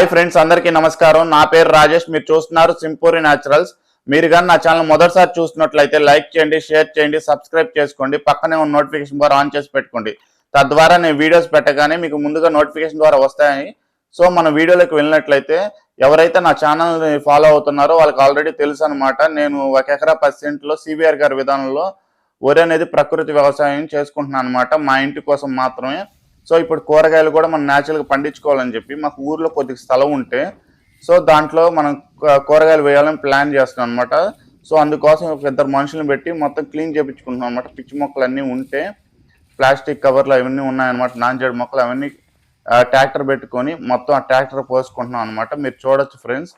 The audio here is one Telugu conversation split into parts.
హాయ్ ఫ్రెండ్స్ అందరికీ నమస్కారం. నా పేరు రాజేష్ మీరు చూస్తున్నారు సింపూరి న్యాచురల్స్. మీరు కానీ నా ఛానల్ మొదటిసారి చూస్తున్నట్లయితే లైక్ చేయండి షేర్ చేయండి సబ్స్క్రైబ్ చేసుకోండి పక్కనే ఉన్న నోటిఫికేషన్ ద్వారా ఆన్ చేసి పెట్టుకోండి. తద్వారా నేను వీడియోస్ పెట్టగానే మీకు ముందుగా నోటిఫికేషన్ ద్వారా వస్తాయి సో మన వీడియోలోకి వెళ్ళినట్లయితే ఎవరైతే నా ఛానల్ ఫాలో అవుతున్నారో వాళ్ళకి ఆల్రెడీ తెలుసు అనమాట నేను ఒక ఎకరా పది సెంట్లో గారి విధానంలో వరి అనేది ప్రకృతి వ్యవసాయం చేసుకుంటున్నాను అనమాట మా ఇంటి కోసం మాత్రమే సో ఇప్పుడు కూరగాయలు కూడా మనం న్యాచురల్గా పండించుకోవాలని చెప్పి మాకు ఊర్లో కొద్దిగా స్థలం ఉంటే సో దాంట్లో మనం కూరగాయలు వేయాలని ప్లాన్ చేస్తున్నాం అనమాట సో అందుకోసం ఒక ఇద్దరు మనుషులను పెట్టి మొత్తం క్లీన్ చేయించుకుంటున్నాం అనమాట పిచ్చి మొక్కలు అన్నీ ఉంటే ప్లాస్టిక్ కవర్లు అవన్నీ ఉన్నాయన్నమాట. నాంజేడు మొక్కలు అవన్నీ ట్రాక్టర్ పెట్టుకొని మొత్తం ఆ ట్రాక్టర్ పోసుకుంటున్నాం అనమాట మీరు చూడొచ్చు ఫ్రెండ్స్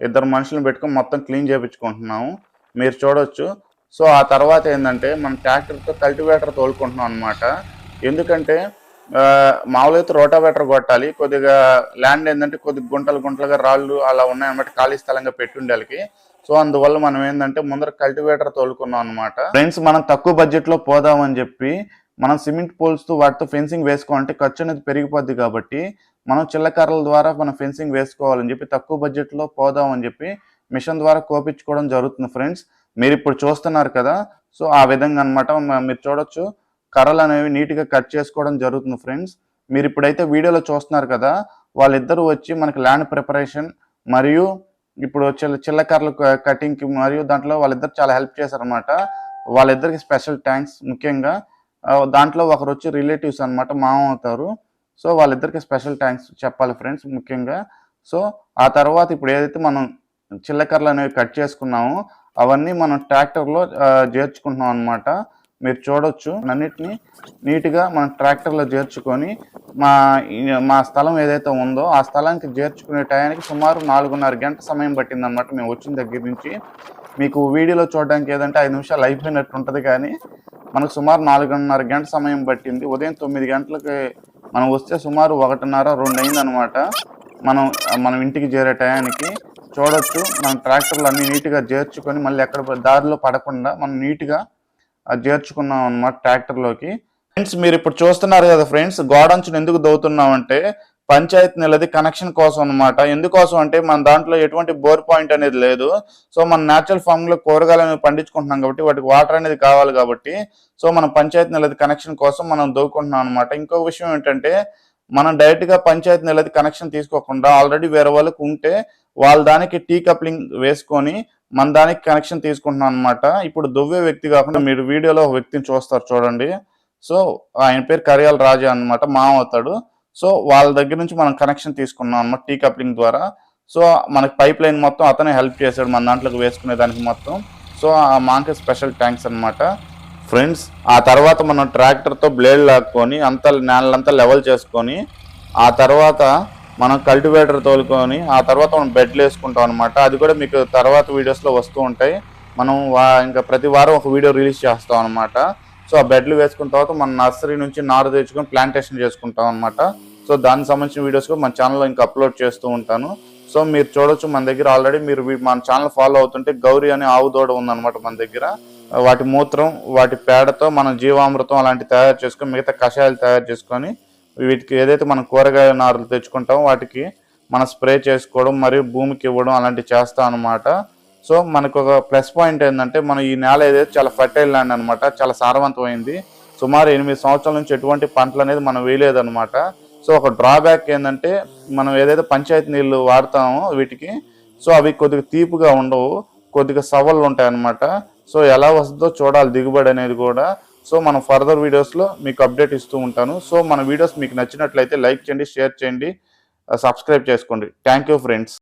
ఇద్దరు మనుషులను పెట్టుకొని మొత్తం క్లీన్ చేయించుకుంటున్నాము మీరు చూడొచ్చు. సో ఆ తర్వాత ఏంటంటే మనం ట్రాక్టర్తో కల్టివేటర్ తోలుకుంటున్నాం అనమాట ఎందుకంటే మామూలుగా అయితే రోటావేటర్ కొట్టాలి. కొద్దిగా ల్యాండ్ ఏంటంటే కొద్దిగా గుంటలు గుంటలుగా రాళ్ళు అలా ఉన్నాయన్నమాట ఖాళీ స్థలంగా పెట్టుండేళ్ళకి సో అందువల్ల మనం ఏంటంటే ముందర కల్టివేటర్ తోలుకున్నాం అనమాట ఫ్రెండ్స్ మనం తక్కువ బడ్జెట్లో పోదామని చెప్పి మనం సిమెంట్ పోల్స్తో వాటితో ఫెన్సింగ్ వేసుకోవాలంటే ఖర్చు అనేది పెరిగిపోద్ది కాబట్టి మనం చిల్లకర్రల ద్వారా మనం ఫెన్సింగ్ వేసుకోవాలని చెప్పి తక్కువ బడ్జెట్లో పోదామని చెప్పి మిషన్ ద్వారా కోపించుకోవడం జరుగుతుంది ఫ్రెండ్స్. మీరు ఇప్పుడు చూస్తున్నారు కదా సో ఆ విధంగా అనమాట మీరు చూడొచ్చు. కర్రలు అనేవి నీట్గా కట్ చేసుకోవడం జరుగుతుంది ఫ్రెండ్స్. మీరు ఇప్పుడైతే వీడియోలో చూస్తున్నారు కదా వాళ్ళిద్దరూ వచ్చి మనకి ల్యాండ్ ప్రిపరేషన్ మరియు ఇప్పుడు చిల్ల చిల్లకర్రలు కటింగ్కి మరియు దాంట్లో వాళ్ళిద్దరు చాలా హెల్ప్ చేశారనమాట వాళ్ళిద్దరికి స్పెషల్ థ్యాంక్స్ ముఖ్యంగా. దాంట్లో ఒకరు వచ్చి రిలేటివ్స్ అనమాట మామ అవుతారు. సో వాళ్ళిద్దరికి స్పెషల్ థ్యాంక్స్ చెప్పాలి ఫ్రెండ్స్ ముఖ్యంగా. సో ఆ తర్వాత ఇప్పుడు ఏదైతే మనం చిల్లకర్రలు అనేవి కట్ చేసుకున్నామో అవన్నీ మనం ట్రాక్టర్లో చేర్చుకుంటున్నాం అనమాట మీరు చూడొచ్చు. అన్నిటిని నీట్గా మనం ట్రాక్టర్లో చేర్చుకొని మా మా స్థలం ఏదైతే ఉందో ఆ స్థలానికి చేర్చుకునే టయానికి సుమారు నాలుగున్నర గంట సమయం పట్టిందన్నమాట మేము వచ్చిన దగ్గర నుంచి. మీకు వీడియోలో చూడడానికి ఏదంటే ఐదు నిమిషాలు అయిపోయినట్టు ఉంటుంది కానీ మనకు సుమారు నాలుగున్నర గంట సమయం పట్టింది. ఉదయం తొమ్మిది గంటలకి మనం వస్తే సుమారు ఒకటిన్నర రెండు అయింది అనమాట మనం మనం ఇంటికి చేరే టయానికి. చూడొచ్చు మనం ట్రాక్టర్లు అన్ని నీట్గా చేర్చుకొని మళ్ళీ ఎక్కడ దారిలో పడకుండా మనం నీట్గా అది చేర్చుకున్నాం అనమాట ట్రాక్టర్లోకి. ఫ్రెండ్స్ మీరు ఇప్పుడు చూస్తున్నారు కదా ఫ్రెండ్స్ గోడంచును ఎందుకు దవ్వుతున్నాం అంటే పంచాయతీ నెలది కనెక్షన్ కోసం అన్నమాట. ఎందుకోసం అంటే మన దాంట్లో ఎటువంటి బోర్ పాయింట్ అనేది లేదు. సో మన న్యాచురల్ ఫామ్లో కూరగాయలు పండించుకుంటున్నాం కాబట్టి వాటికి వాటర్ అనేది కావాలి కాబట్టి సో మన పంచాయతీ నెలది కనెక్షన్ కోసం మనం దవ్వుకుంటున్నాం అనమాట ఇంకొక విషయం ఏంటంటే మనం డైరెక్ట్గా పంచాయతీ నెలది కనెక్షన్ తీసుకోకుండా ఆల్రెడీ వేరే వాళ్ళకి ఉంటే వాళ్ళ దానికి టీ కప్లింగ్ వేసుకొని మన దానికి కనెక్షన్ తీసుకుంటున్నాం అనమాట ఇప్పుడు దువ్వే వ్యక్తి కాకుండా మీరు వీడియోలో ఒక వ్యక్తిని చూస్తారు చూడండి. సో ఆయన పేరు కరియాల రాజా అనమాట మామ అవుతాడు. సో వాళ్ళ దగ్గర నుంచి మనం కనెక్షన్ తీసుకున్నాం అనమాట టీ కప్లింగ్ ద్వారా. సో మనకి పైప్ లైన్ మొత్తం అతనే హెల్ప్ చేశాడు మన దాంట్లోకి వేసుకునే దానికి మొత్తం. సో ఆ మాంకే స్పెషల్ థ్యాంక్స్ అన్నమాట. ఫ్రెండ్స్ ఆ తర్వాత మనం ట్రాక్టర్తో బ్లేడ్ లాక్కొని అంతా నేలంతా లెవెల్ చేసుకొని ఆ తర్వాత మనం కల్టివేటర్ తోలుకొని ఆ తర్వాత మనం బెడ్లు వేసుకుంటాం అనమాట అది కూడా మీకు తర్వాత వీడియోస్లో వస్తూ ఉంటాయి. మనం వా- ఇంకా ప్రతి వారం ఒక వీడియో రిలీజ్ చేస్తాం అనమాట సో ఆ బెడ్లు వేసుకున్న తర్వాత మన నర్సరీ నుంచి నారు తెచ్చుకొని ప్లాంటేషన్ చేసుకుంటాం అనమాట సో దానికి సంబంధించిన వీడియోస్ కూడా మన ఛానల్లో ఇంకా అప్లోడ్ చేస్తూ ఉంటాను. సో మీరు చూడొచ్చు మన దగ్గర ఆల్రెడీ మీరు మన ఛానల్ ఫాలో అవుతుంటే గౌరీ అనే ఆవు దూడ ఉందన్నమాట మన దగ్గర. వాటి మూత్రం వాటి పేడతో మనం జీవామృతం అలాంటివి తయారు చేసుకొని మిగతా కషాయాలు తయారు చేసుకొని వీటికి ఏదైతే మనం కూరగాయ నారులు తెచ్చుకుంటామో వాటికి మనం స్ప్రే చేసుకోవడం మరియు భూమికి ఇవ్వడం అలాంటివి చేస్తాం అనమాట సో మనకు ఒక ప్లస్ పాయింట్ ఏంటంటే మనం ఈ నేల ఏదైతే చాలా ఫర్టైల్ ల్యాండ్ అనమాట చాలా సారవంతమైంది. సుమారు ఎనిమిది సంవత్సరాల నుంచి ఎటువంటి పంటలు అనేది మనం వేయలేదన్నమాట. సో ఒక డ్రాబ్యాక్ ఏంటంటే మనం ఏదైతే పంచాయతీ నీళ్ళు వాడతామో వీటికి సో అవి కొద్దిగా తీపుగా ఉండవు. కొద్దిగా సవళ్ళు ఉంటాయి అన్నమాట సో ఎలా వస్తుందో చూడాలి దిగుబడి అనేది కూడా. సో మనం ఫర్దర్ వీడియోస్లో మీకు అప్డేట్ ఇస్తూ ఉంటాను. సో మన వీడియోస్ మీకు నచ్చినట్లయితే లైక్ చేయండి షేర్ చేయండి సబ్స్క్రైబ్ చేసుకోండి. Thank you friends.